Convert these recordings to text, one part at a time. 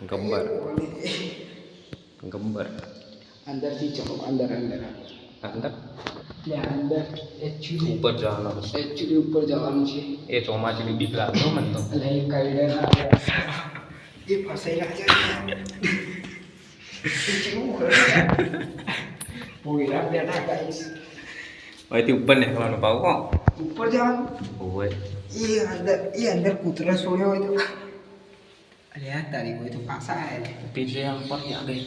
ગબ્બર. ગબ્બર. અંદરથી ચલો અંદર અંદર. અંદર? એટલે અંદર એકચ્યુઅલી ઉપર જવાનું છે. એકચ્યુઅલી ઉપર જવાનું છે. એ ચોમાસાની બીક લાગતો મને તો. એટલે એ કઈડે ના એ છે કેવું પોયરા બેઠા ગાઈસ. અહીંથી ઉપર નીકળવાનું ભાવ કો ઉપર જવાનું? હોય. એ અંદર એ અંદર કૂતરો છોડ્યો હોય તો. અરે આ તારી હોય તો પાછા આવ્યા પીજે આમ પર ત્યાં ગઈ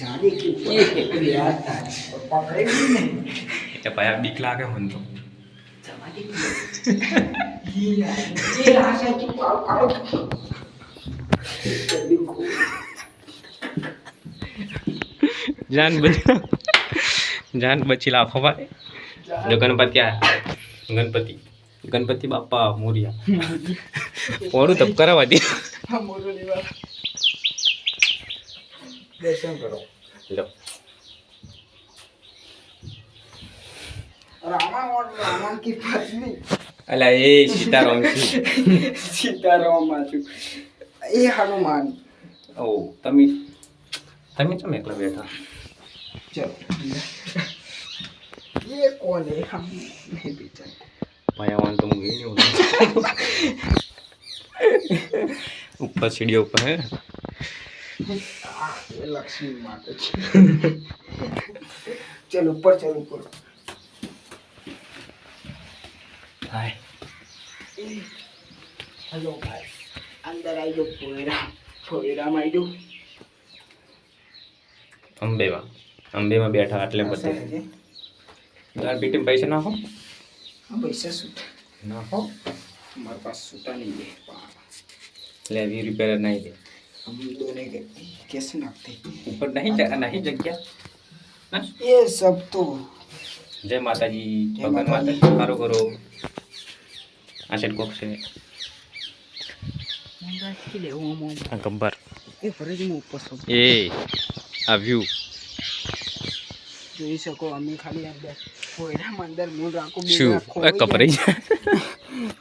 જાણે કે ઉપર. યાર તારી પકડાઈ ગઈ ને. એટલે ભાઈ બીક લાગે મને તો. જાન બચી જાન બચી લાફો ભાઈ જો ગણપતિ ગણપતિ ગણપતિ બાપા મોરિયા ઓરું તપ કરાવવા દે દર્શન કરો લો રામાયણ કી પત્ની અલા એ સીતારામ છું સીતારામ છું એ હનુમાન ઓ તમે તમે ચમ એકલા બેઠા ચલો ये कौन है हम नहीं पहचान ભાઈ આવાનું તો હું ગઈ નહીં ઉપર સીડીઓ ઉપર હે आ, ये लक्ष्मी माता जी चल ऊपर चल ऊपर હાય हेलो भाई अंदर आई जो पोएरा पोएरा में आई जो અંબેમાં અંબેમાં બેઠા એટલે ऐसा બધે है जे? તાર પીટી પૈસા નાખો हाँ पैसा सूट નાખો हमारे पास सूटा नहीं है पा- એટલે વીસ રૂપિયા નહીં દે हम दोनों के कैसे नापते ઉપર નહીં જ- નહીં જગ્યા હા? ये सब तो જય માતાજી જય ભગવાન માતાજી. માતા સારું કરો આ સાઈડ કોક છે આ ગબ્બર એ ફરજ હું ઉપર છું એ આ વ્યૂ જોઈ શકો અમે ખાલી અંદર પોયરામાં અંદર મૂળ રાખો શું? કપરાઈ જાય?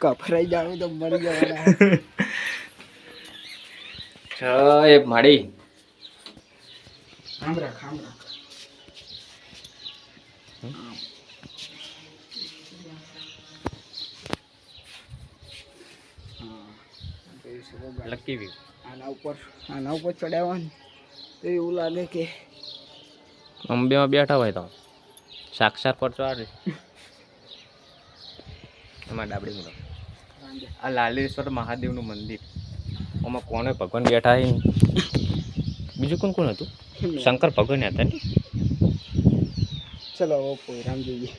કપરાઈ જાવ તો મરી જવાના. એ માડી. આમ રાખ આમ રાખ. જોઈ શકો ગાઈસ. Lucky view. આના ઉપર આના ઉપર ચડાવવાનું. તો એવું લાગે કે અંબેમાં બેઠા હોય તો. સાક્ષાત પર ચાલે એમાં ડાબડી મુલો આ લાલેશ્વર મહાદેવનું મંદિર. આમાં કોને ભગવાન બેઠા હોય બીજું કોણ કોણ હતું? શંકર ભગવાન હતા ને? ચલો પોયરામ જોઈએ.